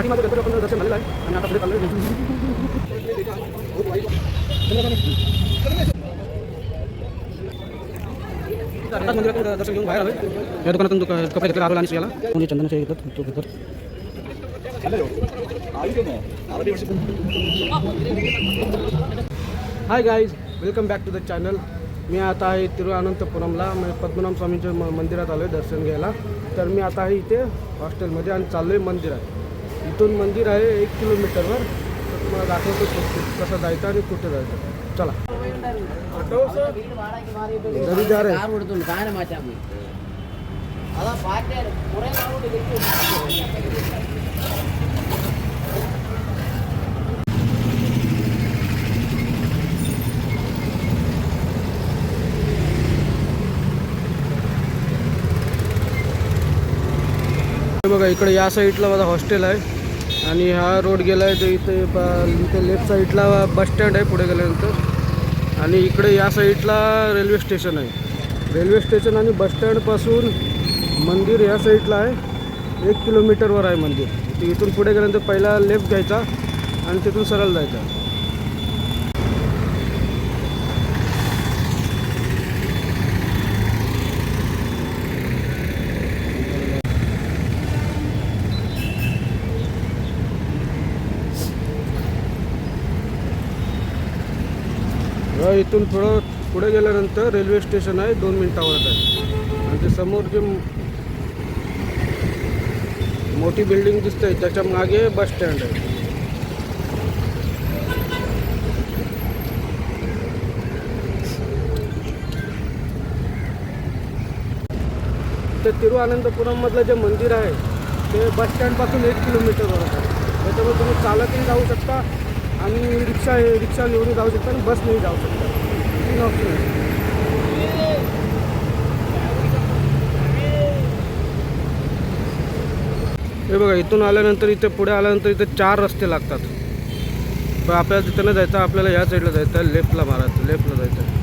पाठीमागे गणपती बाप्पांचं दर्शन झालेलं आहे आणि आता पुढे चाललोय आताच मंदिरातून दर्शन घेऊन बाहेर आलोय. या दुकानातून दुका- कपडे घेतले आरोला आणि श्रेयाला कोणी चंदनाचे घेतात? तो घेतात. Hi guys welcome back to the channel मी आता आहे तिरुअनंतपुरमला म- पद्मनाभ स्वामींच्या म मंदिरात आलो आहे दर्शन घ्यायला. तर मी आता आहे इथे हॉस्टेलमध्ये आणि चाललो आहे मंदिरात. इथून मंदिर है एक किलोमीटर वर तो दाखवतो कसं जायचं कुछ जाए चला. रविदार बघा, इकडे या साईडला माझा हॉस्टेल आहे. आणि हा रोड गेला आहे तर इथे ब- इथे लेफ्ट साईडला बस स्टँड आहे पुढे गेल्यानंतर. आणि इकडे या साईडला रेल्वे स्टेशन आहे. रेल्वे स्टेशन आणि बस स्टँडपासून मंदिर या साईडला आहे. एक किलोमीटरवर आहे मंदिर. तर इथून पुढे गेल्यानंतर पहिला लेफ्ट घ्यायचा आणि तिथून सरळ जायचा. इथून थोडं पुढे गेल्यानंतर रेल्वे स्टेशन आहे दोन मिनिटावर आहे. आणि ते समोर जे मोठी बिल्डिंग दिसते त्याच्यामागे बस स्टँड आहे. ते तिरुअनंतपुरममधलं जे मंदिर आहे ते बस स्टँडपासून एक किलोमीटरवर आहे. त्याच्यामुळे तुम्ही चालतही जाऊ शकता आणि रिक्षा रिक्षा घेऊन जाऊ शकता आणि बसनेही जाऊ शकता तीन ऑप्शन आहे हे बघा इथून आल्यानंतर इथे पुढे आल्यानंतर इथे चार रस्ते लागतात. पण आपल्याला तिथं नाही जायचं आपल्याला ह्या साईडला जायचं आहे लेफ्टला मारायचं लेफ्टला जायचं आहे.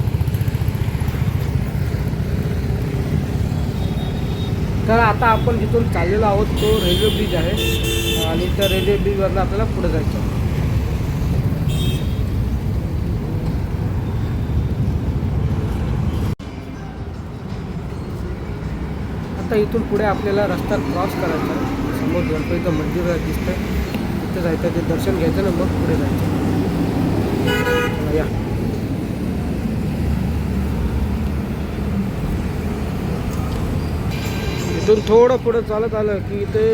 तर आता आपण जिथून चाललेलो आहोत तो रेल्वे ब्रिज आहे. आणि त्या रेल्वे ब्रिजवरनं आपल्याला पुढे जायचं आता इथून पुढे आपल्याला रस्ता क्रॉस करायचा आहे. समोर गणपतीचं मंदिर दिसतंय. तिथे जायचं ते दर्शन घ्यायचं ना मग पुढे जायचं. या. इथून थोडं पुढं चालत आलं की इथे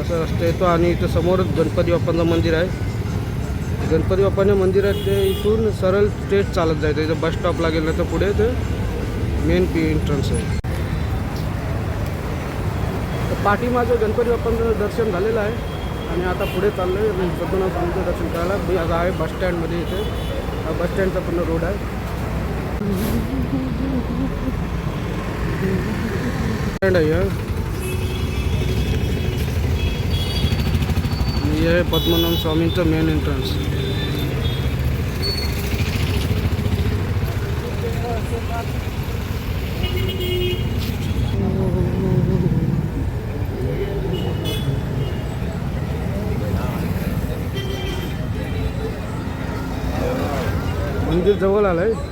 असं रस्ता येतो आणि इथं समोरच गणपती बाप्पांचं मंदिर आहे. गणपती बाप्पाच्या मंदिरात ते इथून सरळ स्ट्रेट चालत जायचं. इथं बस स्टॉपला गेलं तर पुढे ते मेन पी एंट्रन्स आहे. पाठीमागं गणपती बाप्पांचं दर्शन झालेलं आहे. आणि आता पुढे चाललं आहे पद्मनाभ स्वामीचं दर्शन करायला. मी आता आहे बस स्टँडमध्ये इथे. हा बस स्टँडचा पूर्ण रोड आहे. स्टँड आहे हे. आहे पद्मनाभ स्वामींचं मेन एंट्रन्स मंदिर जवळ आलं आहे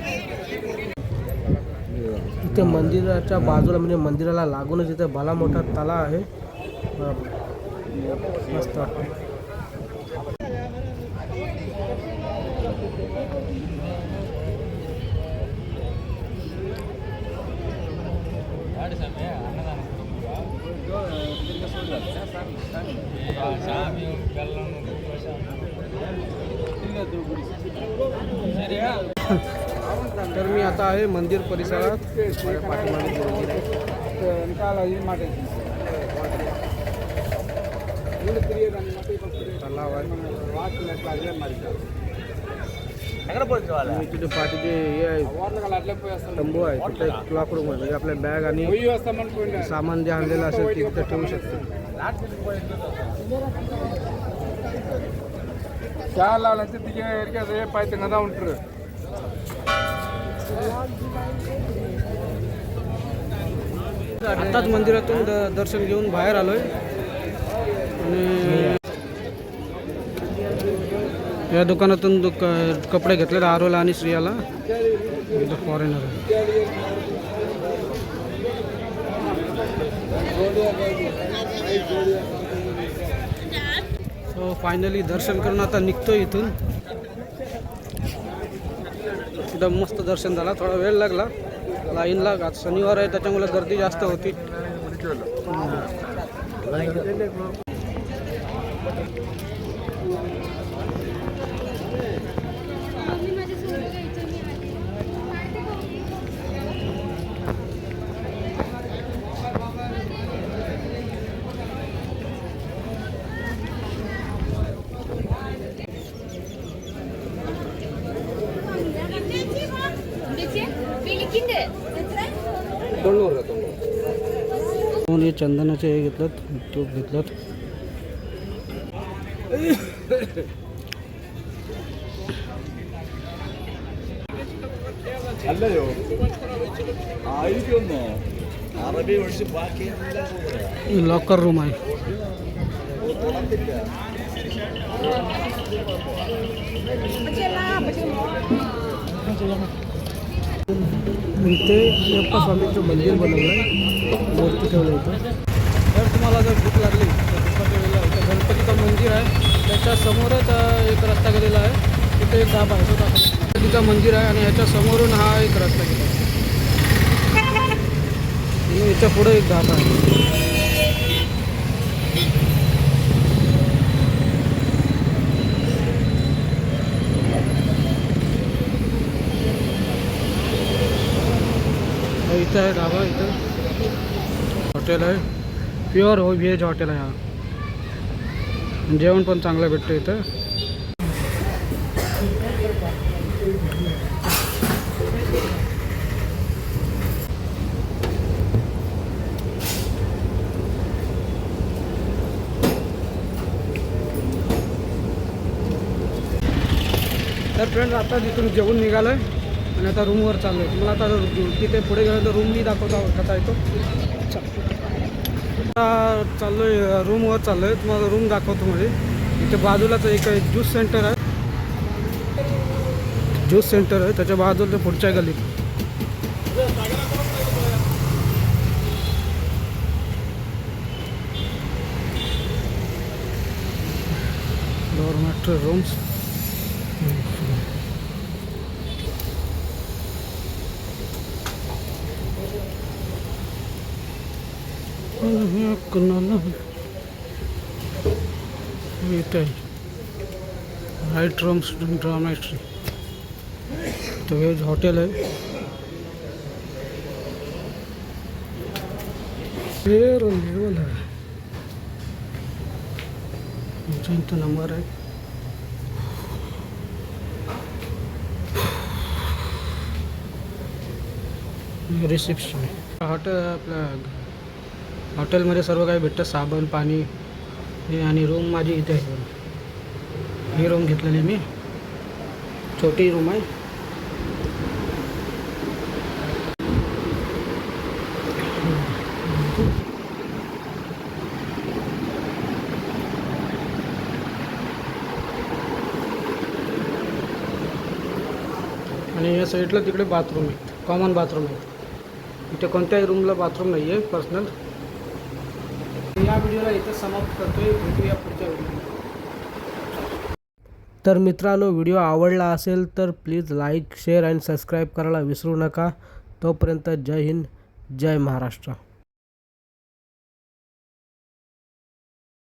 तिथे मंदिराच्या बाजूला म्हणजे मंदिराला लागूनच इथे भला मोठा तला आहे. मस्त. आता आहे मंदिर परिसरात माझ्या पाठीमागे जे मंदिर आहे तलाव आहे आणि तिथे पाठीचे हे आहे तंबू आहे तिथे एक क्लॉक रूम आहे म्हणजे आपल्या बॅग आणि सामान जे आणलेलं असेल ते तिथे ठेवू शकतो చాలా అంటే దిగే ఎరికే రేపు అయితే కదా ఉంటారు आताच मंदिरातून दर्शन घेऊन बाहेर आलोय. आणि या दुकानातून दुक कपडे घेतले आरोला आणि श्रियाला. फॉरेनर सो फायनली दर्शन करून आता निघतो इथून. एकदम मस्त दर्शन झाला. थोडा वेळ लागला. लाईन लागला शनिवार आहे त्याच्यामुळे गर्दी जास्त होती दोन हे चंदनाचे हे घेतलं तूप घेतलं അല്ലയോ ആയിരിക്കുന്നു അറബി ഒഴിച്ച് ബാക്കി लॉकर रूम आहे इथे अप्पा स्वामीचं मंदिर बनवलं आहे मूर्ती ठेवलं इथं. तर तुम्हाला जर भूक लागली तर दुपारच्या गणपतीचं मंदिर आहे. त्याच्या समोरच एक रस्ता गेलेला आहे. तिथे एक धाबा आहे. तो गणपतीचं मंदिर आहे आणि ह्याच्या समोरून हा एक रस्ता गेला आणि याच्यापुढे एक धाबा आहे. इथं आहे धाबा इथं. हॉटेल आहे. प्युअर हो व्हेज हॉटेल आहे हा. जेवण पण चांगलं भेटतं इथं. तर फ्रेंड आता तिथून जेवून निघालं आहे आणि आता रूमवर चाललो आहे तुम्हाला आता तिथे पुढे गेलं तर रूम मी दाखवता कसा येतो. आता चाललो आहे रूमवर चाललो आहे तुम्हाला रूम दाखवतो म्हणजे इथे बाजूलाच एक ज्यूस सेंटर आहे. ज्यूस सेंटर आहे. त्याच्या बाजूला पुढच्या गलीत डॉर्मेटरी रूम्स कुणाला? इथे आहे. हाईट ड्रामेट्री तो व्हेज हॉटेल आहे. वेर लेवल आहे. आमचा नंबर आहे. रिसेप्शन हॉटेल आपल्या हॉटेलमध्ये सर्व काही भेटतं. साबण पाणी हे आणि रूम माझी इथे आहे. ही रूम घेतलेली मी. छोटी रूम आहे. आणि या साईडला तिकडे बाथरूम आहे. कॉमन बाथरूम आहे. इथे कोणत्याही रूमला बाथरूम नाही आहे पर्सनल या व्हिडिओला इथं समाप्त करतोय. भेटूया पुढच्या व्हिडिओ तर मित्रांनो व्हिडिओ आवडला असेल तर please like share and subscribe करायला विसरू नका. तोपर्यंत जय हिंद जय महाराष्ट्र.